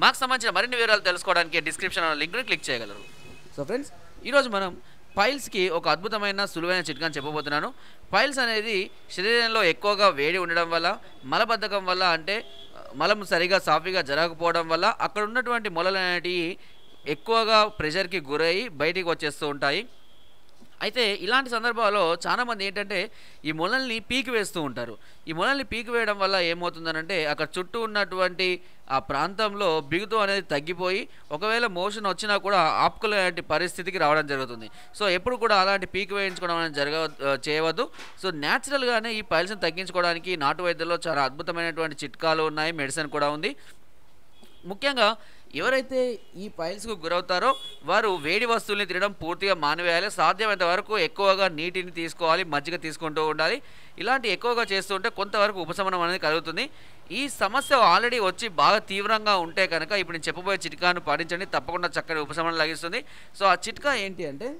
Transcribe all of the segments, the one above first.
మాకు సంబంధించిన మరిన్ని వివరాలు తెలుసుకోవడానికి డిస్క్రిప్షన్ లింక్ని క్లిక్ చేయగలరు. సో ఫ్రెండ్స్ ఈరోజు మనం పైల్స్కి ఒక అద్భుతమైన సులువైన చిట్కాని చెప్పబోతున్నాను. పైల్స్ అనేది శరీరంలో ఎక్కువగా వేడి ఉండడం వల్ల మలబద్ధకం వల్ల అంటే మలం సరిగా సాఫీగా జరగకపోవడం వల్ల అక్కడ ఉన్నటువంటి మొలలు అనేటివి ఎక్కువగా ప్రెషర్కి గురయ్యి బయటికి వచ్చేస్తూ ఉంటాయి. అయితే ఇలాంటి సందర్భాల్లో చాలామంది ఏంటంటే ఈ మొలల్ని పీకి వేస్తూ ఉంటారు. ఈ మొలల్ని పీకి వేయడం వల్ల ఏమవుతుందనంటే అక్కడ చుట్టూ ఉన్నటువంటి ఆ ప్రాంతంలో బిగుతు అనేది తగ్గిపోయి ఒకవేళ మోషన్ వచ్చినా కూడా ఆపుకునేటువంటి పరిస్థితికి రావడం జరుగుతుంది. సో ఎప్పుడు కూడా అలాంటి పీకి వేయించుకోవడం అనేది జరగ చేయవద్దు. సో న్యాచురల్గానే ఈ పైల్స్ని తగ్గించుకోవడానికి నాటు వైద్యంలో చాలా అద్భుతమైనటువంటి చిట్కాలు ఉన్నాయి. మెడిసిన్ కూడా ఉంది. ముఖ్యంగా ఎవరైతే ఈ పైల్స్కు గురవుతారో వారు వేడి వస్తువుల్ని తినడం పూర్తిగా మానివేయాలి. సాధ్యమైనంత వరకు ఎక్కువగా నీటిని తీసుకోవాలి మజ్జిగ తీసుకుంటూ ఉండాలి. ఇలాంటి ఎక్కువగా చేస్తుంటే కొంతవరకు ఉపశమనం అనేది కలుగుతుంది. ఈ సమస్య ఆల్రెడీ వచ్చి బాగా తీవ్రంగా ఉంటే కనుక ఇప్పుడు నేను చెప్పబోయే చిట్కాను పాటించండి. తప్పకుండా చక్కని ఉపశమనం లభిస్తుంది. సో ఆ చిట్కా ఏంటి అంటే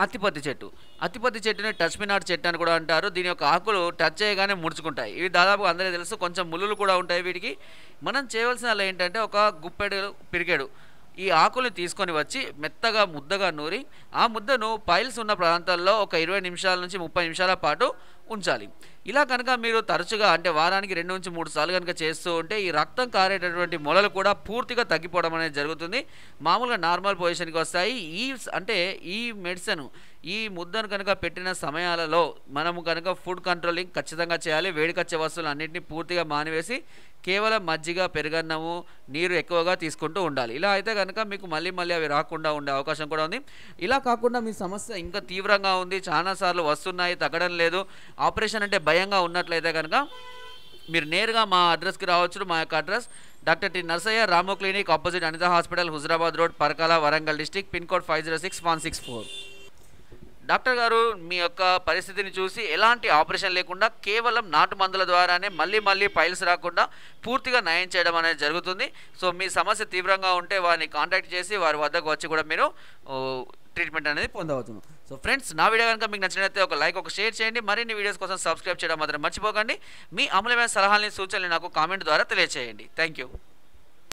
అత్తిపత్తి చెట్టు. అత్తిపత్తి చెట్టుని టచ్ మినాట్ చెట్టు అని కూడా అంటారు. దీని యొక్క ఆకులు టచ్ చేయగానే ముడుచుకుంటాయి. ఇవి దాదాపు అందరికీ తెలుసు. కొంచెం ముళ్ళు కూడా ఉంటాయి వీటికి. మనం చేయవలసిన ఏంటంటే ఒక గుప్పెడు పిరికెడు. ఈ ఆకుల్ని తీసుకొని వచ్చి మెత్తగా ముద్దగా నూరి ఆ ముద్దను పైల్స్ ఉన్న ప్రాంతాల్లో ఒక ఇరవై నిమిషాల నుంచి ముప్పై నిమిషాల పాటు ఉంచాలి. ఇలా కనుక మీరు తరచుగా అంటే వారానికి రెండు నుంచి మూడు సార్లు కనుక చేస్తూ ఉంటే ఈ రక్తం కారేటటువంటి మొలలు కూడా పూర్తిగా తగ్గిపోవడం అనేది జరుగుతుంది. మామూలుగా నార్మల్ పొజిషన్కి వస్తాయి. ఈ అంటే ఈ మెడిసిన్ ఈ ముద్దను కనుక పెట్టిన సమయాలలో మనము కనుక ఫుడ్ కంట్రోలింగ్ ఖచ్చితంగా చేయాలి. వేడికచ్చే వస్తువులు అన్నింటినీ పూర్తిగా మానివేసి కేవలం మజ్జిగ పెరుగన్నము నీరు ఎక్కువగా తీసుకుంటూ ఉండాలి. ఇలా అయితే కనుక మీకు మళ్ళీ మళ్ళీ అవి రాకుండా ఉండే అవకాశం కూడా ఉంది. ఇలా కాకుండా మీ సమస్య ఇంకా తీవ్రంగా ఉంది. చాలాసార్లు వస్తున్నాయి తగ్గడం లేదు. ఆపరేషన్ అంటే భయంగా ఉన్నట్లయితే కనుక మీరు నేరుగా మా అడ్రస్కి రావచ్చు. మా యొక్క అడ్రస్ డాక్టర్ టి. నర్సయ్య రామో clinic opposite Anitha hospital Huzurabad road Parakala Warangal district pin code five zero six one six four. Doctor గారు మీ యొక్క పరిస్థితిని చూసి ఎలాంటి ఆపరేషన్ లేకుండా కేవలం నాటు మందుల ద్వారానే మళ్ళీ మళ్ళీ పైల్స్ రాకుండా పూర్తిగా నయం చేయడం అనేది జరుగుతుంది. సో మీ సమస్య తీవ్రంగా ఉంటే వారిని కాంటాక్ట్ చేసి వారి వద్దకు వచ్చి కూడా మీరు ట్రీట్మెంట్ అనేది పొందవచ్చు సో ఫ్రెండ్స్ నా వీడియో కనుక మీకు నచ్చినట్లయితే ఒక లైక్ ఒక షేర్ చేయండి. మరిన్ని వీడియోస్ కోసం సబ్స్క్రైబ్ చేయడం మాత్రం మర్చిపోకండి. మీ అమూల్యమైన సలహాలని సూచనలు నాకు కామెంట్ ద్వారా తెలియజేయండి థ్యాంక్ యూ.